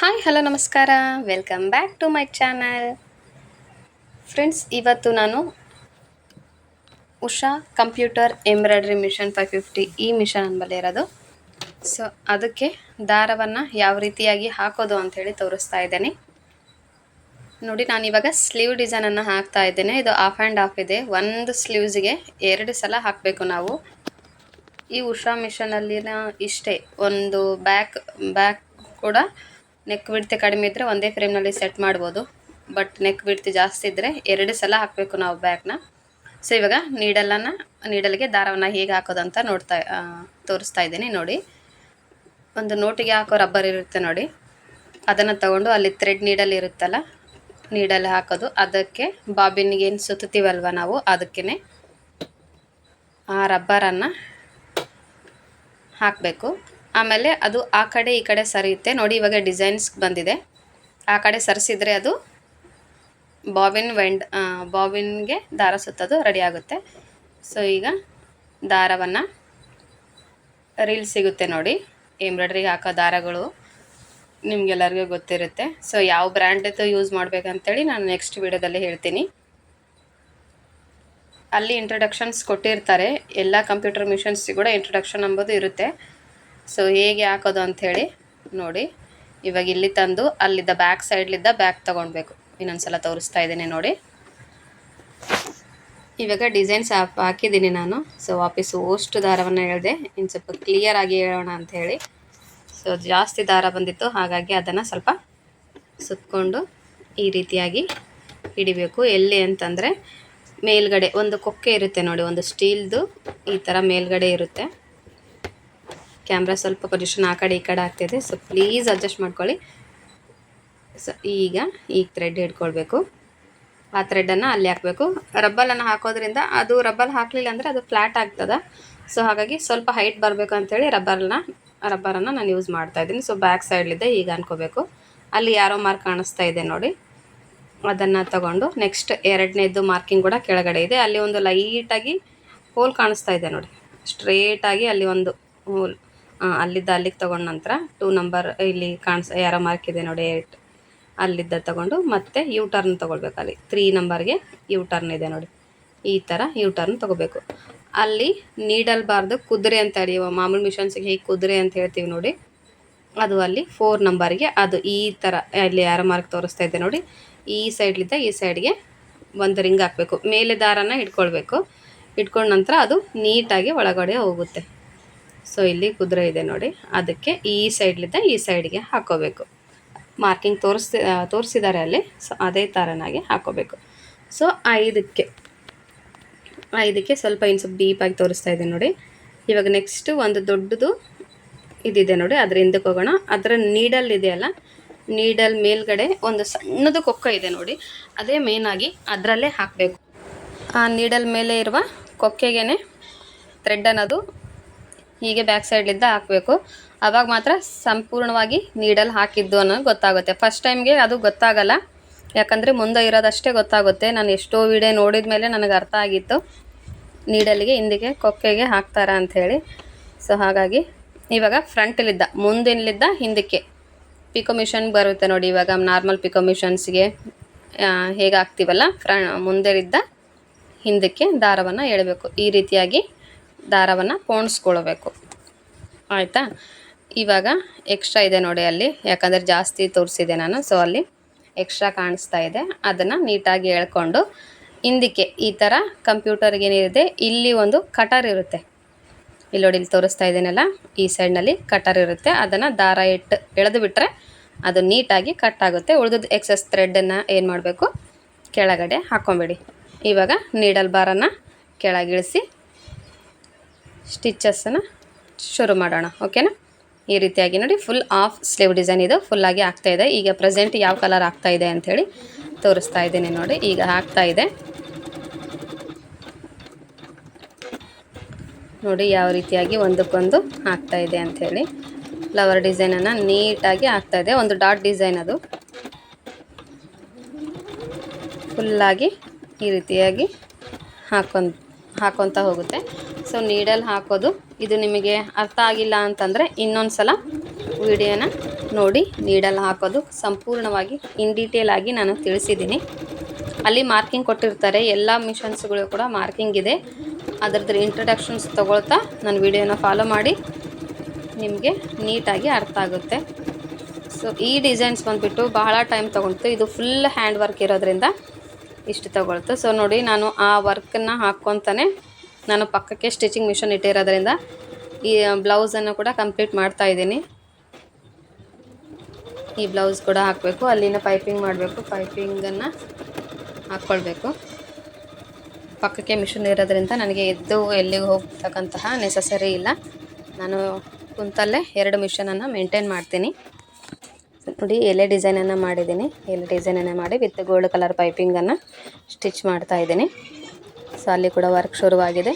Hi, hello, ನಮಸ್ಕಾರ. Welcome back to my channel friends ಇವತ್ತು ನಾನು Usha computer embroidery machine five fifty ಈ machine ಅನ್ಬಲ್ಲಿ ಇರೋದು. ಸೊ ಅದಕ್ಕೆ ದಾರವನ್ನು ಯಾವ ರೀತಿಯಾಗಿ ಹಾಕೋದು ಅಂಥೇಳಿ ತೋರಿಸ್ತಾ ಇದ್ದೇನೆ. ನೋಡಿ, ನಾನು ಇವಾಗ ಸ್ಲೀವ್ ಡಿಸೈನನ್ನು ಹಾಕ್ತಾ ಇದ್ದೇನೆ. ಇದು ಆಫ್ ಆ್ಯಂಡ್ ಆಫ್ ಇದೆ. ಒಂದು ಸ್ಲೀವ್ಸ್ಗೆ ಎರಡು ಸಲ ಹಾಕಬೇಕು ನಾವು. ಈ ಉಷಾ ಮಿಷನಲ್ಲಿನ ಇಷ್ಟೇ. ಒಂದು ಬ್ಯಾಕ್ ಬ್ಯಾಕ್ ಕೂಡ ನೆಕ್ ಬಿಡ್ತೆ ಕಡಿಮೆ ಇದ್ದರೆ ಒಂದೇ ಫ್ರೇಮ್ನಲ್ಲಿ ಸೆಟ್ ಮಾಡ್ಬೋದು. ಬಟ್ ನೆಕ್ ಬಿಡ್ತಿ ಜಾಸ್ತಿ ಇದ್ದರೆ ಎರಡು ಸಲ ಹಾಕಬೇಕು ನಾವು ಬ್ಯಾಗ್ನ ಸೊ ಇವಾಗ ನೀಡಲನ್ನ ನೀಡಲ್ಗೆ ದಾರವನ್ನು ಹೇಗೆ ಹಾಕೋದಂತ ನೋಡ್ತಾ ತೋರಿಸ್ತಾ ಇದ್ದೀನಿ ನೋಡಿ. ಒಂದು ನೋಟಿಗೆ ಹಾಕೋ ರಬ್ಬರ್ ಇರುತ್ತೆ ನೋಡಿ. ಅದನ್ನು ತಗೊಂಡು ಅಲ್ಲಿ ಥ್ರೆಡ್ ನೀಡಲ್ ಇರುತ್ತಲ್ಲ ನೀಡಲ್ ಹಾಕೋದು. ಅದಕ್ಕೆ ಬಾಬಿನ್ಗೆ ಏನು ಸುತ್ತೀವಲ್ವ ನಾವು ಅದಕ್ಕೇ ಆ ರಬ್ಬರನ್ನು ಹಾಕಬೇಕು. ಆಮೇಲೆ ಅದು ಆ ಕಡೆ ಈ ಕಡೆ ಸರಿಯುತ್ತೆ. ನೋಡಿ ಇವಾಗ ಡಿಸೈನ್ಸ್ ಬಂದಿದೆ. ಆ ಕಡೆ ಸರಿಸಿದರೆ ಅದು ಬಾಬಿನ್ ವೆಂಡ್ ಬಾಬಿನ್ಗೆ ದಾರ ಸುತ್ತದು ರೆಡಿ ಆಗುತ್ತೆ. ಸೊ ಈಗ ದಾರವನ್ನು ರೀಲ್ ಸಿಗುತ್ತೆ ನೋಡಿ. ಎಂಬ್ರಾಯ್ಡ್ರಿಗೆ ಹಾಕೋ ದಾರಗಳು ನಿಮಗೆಲ್ಲರಿಗೂ ಗೊತ್ತಿರುತ್ತೆ. ಸೊ ಯಾವ ಬ್ರ್ಯಾಂಡದ್ದು ಯೂಸ್ ಮಾಡಬೇಕಂತೇಳಿ ನಾನು ನೆಕ್ಸ್ಟ್ ವಿಡಿಯೋದಲ್ಲಿ ಹೇಳ್ತೀನಿ. ಅಲ್ಲಿ ಇಂಟ್ರಡಕ್ಷನ್ಸ್ ಕೊಟ್ಟಿರ್ತಾರೆ. ಎಲ್ಲ ಕಂಪ್ಯೂಟರ್ ಮಿಷನ್ಸ್ಗೆ ಕೂಡ ಇಂಟ್ರಡಕ್ಷನ್ ಅಂಬೋದು ಇರುತ್ತೆ. ಸೊ ಹೇಗೆ ಹಾಕೋದು ಅಂಥೇಳಿ ನೋಡಿ. ಇವಾಗ ಇಲ್ಲಿ ತಂದು ಅಲ್ಲಿದ್ದ ಬ್ಯಾಕ್ ಸೈಡ್ಲಿದ್ದ ಬ್ಯಾಕ್ ತೊಗೊಳ್ಬೇಕು ಇನ್ನೊಂದ್ಸಲ ತೋರಿಸ್ತಾ ಇದ್ದೀನಿ ನೋಡಿ. ಇವಾಗ ಡಿಸೈನ್ಸ್ ಹಾಕಿದ್ದೀನಿ ನಾನು. ಸೊ ವಾಪಸ್ ಅಷ್ಟು ದಾರವನ್ನು ಹೇಳಿದೆ. ಇನ್ನು ಸ್ವಲ್ಪ ಕ್ಲಿಯರ್ ಆಗಿ ಹೇಳೋಣ ಅಂತ ಹೇಳಿ ಸೊ ಜಾಸ್ತಿ ದಾರ ಬಂದಿತ್ತು. ಹಾಗಾಗಿ ಅದನ್ನು ಸ್ವಲ್ಪ ಸುತ್ತಕೊಂಡು ಈ ರೀತಿಯಾಗಿ ಹಿಡಿಬೇಕು. ಎಲ್ಲಿ ಅಂತಂದರೆ ಮೇಲ್ಗಡೆ ಒಂದು ಕೊಕ್ಕೆ ಇರುತ್ತೆ ನೋಡಿ. ಒಂದು ಸ್ಟೀಲ್ದು ಈ ಥರ ಮೇಲ್ಗಡೆ ಇರುತ್ತೆ. ಕ್ಯಾಮ್ರಾ ಸ್ವಲ್ಪ ಪೊಸಿಷನ್ ಆ ಕಡೆ ಈ ಕಡೆ ಆಗ್ತಿದೆ. ಸೊ ಪ್ಲೀಸ್ ಅಡ್ಜಸ್ಟ್ ಮಾಡ್ಕೊಳ್ಳಿ. ಸೊ ಈಗ ಈಗ ಥ್ರೆಡ್ ಹಿಡ್ಕೊಳ್ಬೇಕು ಆ ಥ್ರೆಡನ್ನು ಅಲ್ಲಿ ಹಾಕಬೇಕು. ರಬ್ಬಲನ್ನು ಹಾಕೋದ್ರಿಂದ ಅದು ರಬ್ಬಲ್ ಹಾಕಲಿಲ್ಲ ಅಂದರೆ ಅದು ಫ್ಲ್ಯಾಟ್ ಆಗ್ತದೆ. ಸೊ ಹಾಗಾಗಿ ಸ್ವಲ್ಪ ಹೈಟ್ ಬರಬೇಕು ಅಂಥೇಳಿ ರಬ್ಬರ್ನ ರಬ್ಬರನ್ನು ನಾನು ಯೂಸ್ ಮಾಡ್ತಾ ಇದ್ದೀನಿ. ಸೊ ಬ್ಯಾಕ್ ಸೈಡ್ಲಿದ್ದೆ ಈಗ ಅನ್ಕೋಬೇಕು. ಅಲ್ಲಿ ಯಾರೋ ಮಾರ್ಕ್ ಕಾಣಿಸ್ತಾ ಇದೆ ನೋಡಿ. ಅದನ್ನು ತಗೊಂಡು ನೆಕ್ಸ್ಟ್ ಎರಡನೇದು ಮಾರ್ಕಿಂಗ್ ಕೂಡ ಕೆಳಗಡೆ ಇದೆ. ಅಲ್ಲಿ ಒಂದು ಲೈಟಾಗಿ ಹೋಲ್ ಕಾಣಿಸ್ತಾ ಇದೆ ನೋಡಿ. ಸ್ಟ್ರೇಟಾಗಿ ಅಲ್ಲಿ ಒಂದು ಹೋಲ್ ಅಲ್ಲಿದ್ದ ಅಲ್ಲಿಗೆ ತಗೊಂಡ ನಂತರ ಟೂ ನಂಬರ್ ಇಲ್ಲಿ ಕಾಣಿಸ್, ಯಾರೋ ಮಾರ್ಕ್ ಇದೆ ನೋಡಿ ಏಟ್ ಅಲ್ಲಿದ್ದ ತಗೊಂಡು ಮತ್ತೆ ಯು ಟರ್ನ್ ತೊಗೊಳ್ಬೇಕು ಅಲ್ಲಿ. ತ್ರೀ ನಂಬರ್ಗೆ ಯು ಟರ್ನ್ ಇದೆ ನೋಡಿ. ಈ ಥರ ಯು ಟರ್ನ್ ತೊಗೋಬೇಕು. ಅಲ್ಲಿ ನೀಡಲ್ಬಾರ್ದು ಕುದುರೆ ಅಂತ ಹೇಳಿ ಮಾಮೂಲಿ ಮಿಷನ್ಸಿಗೆ ಹೇಗೆ ಕುದುರೆ ಅಂತ ಹೇಳ್ತೀವಿ ನೋಡಿ. ಅದು ಅಲ್ಲಿ ಫೋರ್ ನಂಬರ್ಗೆ ಅದು ಈ ಥರ ಅಲ್ಲಿ ಯಾರ ಮಾರ್ಕ್ ತೋರಿಸ್ತಾ ಇದೆ ನೋಡಿ. ಈ ಸೈಡ್ಲಿದ್ದ ಈ ಸೈಡ್ಗೆ ಒಂದು ರಿಂಗ್ ಹಾಕಬೇಕು. ಮೇಲೆ ದಾರನ ಇಟ್ಕೊಳ್ಬೇಕು. ಇಟ್ಕೊಂಡ ನಂತರ ಅದು ನೀಟಾಗಿ ಒಳಗಡೆ ಹೋಗುತ್ತೆ. ಸೊ ಇಲ್ಲಿ ಕುದುರೆ ಇದೆ ನೋಡಿ. ಅದಕ್ಕೆ ಈ ಸೈಡ್ಲಿಂದ ಈ ಸೈಡ್ಗೆ ಹಾಕೋಬೇಕು. ಮಾರ್ಕಿಂಗ್ ತೋರಿಸ್ತಿ ತೋರಿಸಿದ್ದಾರೆ ಅಲ್ಲಿ. ಸೊ ಅದೇ ಥರನಾಗಿ ಹಾಕೋಬೇಕು. ಸೊ ಐದಕ್ಕೆ ಐದಕ್ಕೆ ಸ್ವಲ್ಪ ಇನ್ನು ಸ್ವಲ್ಪ ಡೀಪಾಗಿ ತೋರಿಸ್ತಾ ಇದೆ ನೋಡಿ. ಇವಾಗ ನೆಕ್ಸ್ಟು ಒಂದು ದೊಡ್ಡದು ಇದಿದೆ ನೋಡಿ. ಅದ್ರ ಹಿಂದಕ್ಕೆ ಹೋಗೋಣ. ಅದರ ನೀಡಲ್ ಇದೆಯಲ್ಲ? ನೀಡಲ್ ಮೇಲ್ಗಡೆ ಒಂದು ಸಣ್ಣದು ಕೊಕ್ಕ ಇದೆ ನೋಡಿ. ಅದೇ ಮೇನಾಗಿ ಅದರಲ್ಲೇ ಹಾಕಬೇಕು. ಆ ನೀಡಲ್ ಮೇಲೆ ಇರುವ ಕೊಕ್ಕೆಗೆ ಥ್ರೆಡ್ ಅನ್ನೋದು ಹೀಗೆ ಬ್ಯಾಕ್ ಸೈಡ್ಲಿಂದ ಹಾಕಬೇಕು. ಆವಾಗ ಮಾತ್ರ ಸಂಪೂರ್ಣವಾಗಿ ನೀಡಲ್ ಹಾಕಿದ್ದು ಅನ್ನೋದು ಗೊತ್ತಾಗುತ್ತೆ. ಫಸ್ಟ್ ಟೈಮ್ಗೆ ಅದು ಗೊತ್ತಾಗಲ್ಲ. ಯಾಕಂದರೆ ಮುಂದೆ ಇರೋದಷ್ಟೇ ಗೊತ್ತಾಗುತ್ತೆ. ನಾನು ಎಷ್ಟೋ ವಿಡಿಯೋ ನೋಡಿದ ಮೇಲೆ ನನಗೆ ಅರ್ಥ ಆಗಿತ್ತು. ನೀಡಲಿಗೆ ಹಿಂದಿಗೆ ಕೊಕ್ಕೆಗೆ ಹಾಕ್ತಾರ ಅಂಥೇಳಿ ಸೊ ಹಾಗಾಗಿ ಇವಾಗ ಫ್ರಂಟಲ್ಲಿದ್ದ ಮುಂದಿನಲ್ಲಿದ್ದ ಹಿಂದಕ್ಕೆ. ಪಿಕೋ ಮಿಷನ್ ಬರುತ್ತೆ ನೋಡಿ ಇವಾಗ ನಾರ್ಮಲ್ ಪಿಕೋ ಮಿಷನ್ಸ್ಗೆ ಹೇಗೆ ಹಾಕ್ತೀವಲ್ಲ ಫ್ರ ಮುಂದೆಲಿದ್ದ ಹಿಂದಕ್ಕೆ ದಾರವನ್ನು ಎಳಬೇಕು. ಈ ರೀತಿಯಾಗಿ ದಾರವನ್ನು ಪೋಣಿಸ್ಕೊಳ್ಬೇಕು. ಆಯಿತಾ? ಇವಾಗ ಎಕ್ಸ್ಟ್ರಾ ಇದೆ ನೋಡಿ ಅಲ್ಲಿ. ಯಾಕಂದರೆ ಜಾಸ್ತಿ ತೋರಿಸಿದೆ ನಾನು. ಸೊ ಅಲ್ಲಿ ಎಕ್ಸ್ಟ್ರಾ ಕಾಣಿಸ್ತಾ ಇದೆ. ಅದನ್ನು ನೀಟಾಗಿ ಹೇಳ್ಕೊಂಡು ಹಿಂದಕ್ಕೆ ಈ ಥರ ಕಂಪ್ಯೂಟರ್ಗೆ ಏನಿದೆ, ಇಲ್ಲಿ ಒಂದು ಕಟರ್ ಇರುತ್ತೆ. ಇಲ್ಲಿ ನೋಡಿ, ಇಲ್ಲಿ ತೋರಿಸ್ತಾ ಇದ್ದೀನಲ್ಲ ಈ ಸೈಡ್ನಲ್ಲಿ ಕಟರ್ ಇರುತ್ತೆ. ಅದನ್ನು ದಾರ ಇಟ್ಟು ಎಳೆದು ಬಿಟ್ಟರೆ ಅದು ನೀಟಾಗಿ ಕಟ್ ಆಗುತ್ತೆ. ಉಳಿದದ್ದು ಎಕ್ಸಸ್ ಥ್ರೆಡನ್ನು ಏನು ಮಾಡಬೇಕು? ಕೆಳಗಡೆ ಹಾಕ್ಕೊಂಬಿಡಿ ಇವಾಗ ನೀಡಲ್ ಬಾರನ್ನು ಕೆಳಗಿಳಿಸಿ ಸ್ಟಿಚಸ್ಸನ್ನು ಶುರು ಮಾಡೋಣ, ಓಕೆನಾ? ಈ ರೀತಿಯಾಗಿ ನೋಡಿ ಫುಲ್ ಆಫ್ ಸ್ಲೀವ್ ಡಿಸೈನ್ ಇದು. ಫುಲ್ಲಾಗಿ ಆಗ್ತಾ ಇದೆ. ಈಗ ಪ್ರೆಸೆಂಟ್ ಯಾವ ಕಲರ್ ಆಗ್ತಾ ಇದೆ ಅಂಥೇಳಿ ತೋರಿಸ್ತಾ ಇದ್ದೀನಿ ನೋಡಿ. ಈಗ ಆಗ್ತಾ ಇದೆ. ನೋಡಿ, ಯಾವ ರೀತಿಯಾಗಿ ಒಂದಕ್ಕೊಂದು ಆಗ್ತಾ ಇದೆ ಅಂಥೇಳಿ ಫ್ಲವರ್ ಡಿಸೈನನ್ನು ನೀಟಾಗಿ ಆಗ್ತಾ ಇದೆ. ಒಂದು ಡಾಟ್ ಡಿಸೈನ್ ಅದು. ಫುಲ್ಲಾಗಿ ಈ ರೀತಿಯಾಗಿ ಹಾಕೊಂಡ್ ಹಾಕೊತ ಹೋಗುತ್ತೆ. ಸೊ ನೀಡಲ್ ಹಾಕೋದು. ಇದು ನಿಮಗೆ ಅರ್ಥ ಆಗಿಲ್ಲ ಅಂತಂದರೆ ಇನ್ನೊಂದು ಸಲ ವಿಡಿಯೋನ ನೋಡಿ ನೀಡಲ್ ಹಾಕೋದು. ಸಂಪೂರ್ಣವಾಗಿ ಇನ್ ಡೀಟೇಲ್ ಆಗಿ ನಾನು ತಿಳಿಸಿದ್ದೀನಿ. ಅಲ್ಲಿ ಮಾರ್ಕಿಂಗ್ ಕೊಟ್ಟಿರ್ತಾರೆ. ಎಲ್ಲ ಮಿಷನ್ಸ್ಗಳು ಕೂಡ ಮಾರ್ಕಿಂಗ್ ಇದೆ. ಅದರದ್ದು ಇಂಟ್ರಡಕ್ಷನ್ಸ್ ತೊಗೊಳ್ತಾ ನನ್ನ ವಿಡಿಯೋನ ಫಾಲೋ ಮಾಡಿ ನಿಮಗೆ ನೀಟಾಗಿ ಅರ್ಥ ಆಗುತ್ತೆ. ಸೊ ಈ ಡಿಸೈನ್ಸ್ ಬಂದುಬಿಟ್ಟು ಬಹಳ ಟೈಮ್ ತೊಗೊಳ್ತು ಇದು ಫುಲ್ ಹ್ಯಾಂಡ್ ವರ್ಕ್ ಇರೋದ್ರಿಂದ ಇಷ್ಟು ತಗೊಳ್ತು. ಸೊ ನೋಡಿ, ನಾನು ಆ ವರ್ಕನ್ನು ಹಾಕ್ಕೊತಾನೆ ನಾನು ಪಕ್ಕಕ್ಕೆ ಸ್ಟಿಚಿಂಗ್ ಮಿಷನ್ ಇಟ್ಟಿರೋದ್ರಿಂದ ಈ ಬ್ಲೌಸನ್ನು ಕೂಡ ಕಂಪ್ಲೀಟ್ ಮಾಡ್ತಾ ಇದ್ದೀನಿ. ಈ ಬ್ಲೌಸ್ ಕೂಡ ಹಾಕಬೇಕು. ಅಲ್ಲಿನ ಪೈಪಿಂಗ್ ಮಾಡಬೇಕು. ಪೈಪಿಂಗನ್ನು ಹಾಕ್ಕೊಳ್ಬೇಕು. ಪಕ್ಕಕ್ಕೆ ಮಿಷನ್ ಇರೋದ್ರಿಂದ ನನಗೆ ಎದ್ದು ಎಲ್ಲಿಗೆ ಹೋಗ್ತಕ್ಕಂತಹ ನೆಸಸರಿ ಇಲ್ಲ. ನಾನು ಕುಂತಲ್ಲೇ ಎರಡು ಮಿಷನನ್ನು ಮೇಂಟೈನ್ ಮಾಡ್ತೀನಿ. ನೋಡಿ ಎಲೆ ಡಿಸೈನನ್ನು ಮಾಡಿದ್ದೀನಿ. ಎಲೆ ಡಿಸೈನನ್ನು ಮಾಡಿ ವಿತ್ ಗೋಲ್ಡ್ ಕಲರ್ ಪೈಪಿಂಗನ್ನು ಸ್ಟಿಚ್ ಮಾಡ್ತಾ ಇದ್ದೀನಿ. ಸೊ ಅಲ್ಲಿ ಕೂಡ ವರ್ಕ್ ಶುರುವಾಗಿದೆ.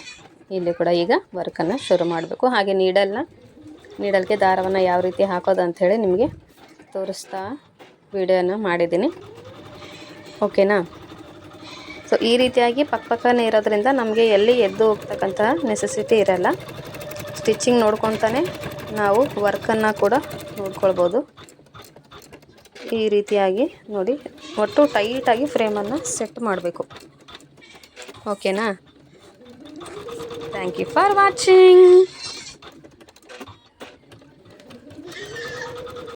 ಇಲ್ಲಿ ಕೂಡ ಈಗ ವರ್ಕನ್ನು ಶುರು ಮಾಡಬೇಕು. ಹಾಗೆ ನೀಡಲ್ನ ನೀಡಲ್ಗೆ ದಾರವನ್ನು ಯಾವ ರೀತಿ ಹಾಕೋದು ಅಂಥೇಳಿ ನಿಮಗೆ ತೋರಿಸ್ತಾ ವಿಡಿಯೋನ ಮಾಡಿದ್ದೀನಿ. ಓಕೆನಾ ಸೊ ಈ ರೀತಿಯಾಗಿ ಪಕ್ಕ ಪಕ್ಕನೇ ಇರೋದ್ರಿಂದ ನಮಗೆ ಎಲ್ಲಿ ಎದ್ದು ಹೋಗ್ತಕ್ಕಂತಹ ನೆಸೆಸಿಟಿ ಇರಲ್ಲ. ಸ್ಟಿಚಿಂಗ್ ನೋಡ್ಕೊತಾನೆ ನಾವು ವರ್ಕನ್ನು ಕೂಡ ನೋಡ್ಕೊಳ್ಬೋದು. ಈ ರೀತಿಯಾಗಿ ನೋಡಿ ಒಟ್ಟು ಟೈಟಾಗಿ ಫ್ರೇಮನ್ನು ಸೆಟ್ ಮಾಡಬೇಕು. ಓಕೆನಾ ಥ್ಯಾಂಕ್ ಯು ಫಾರ್ ವಾಚಿಂಗ್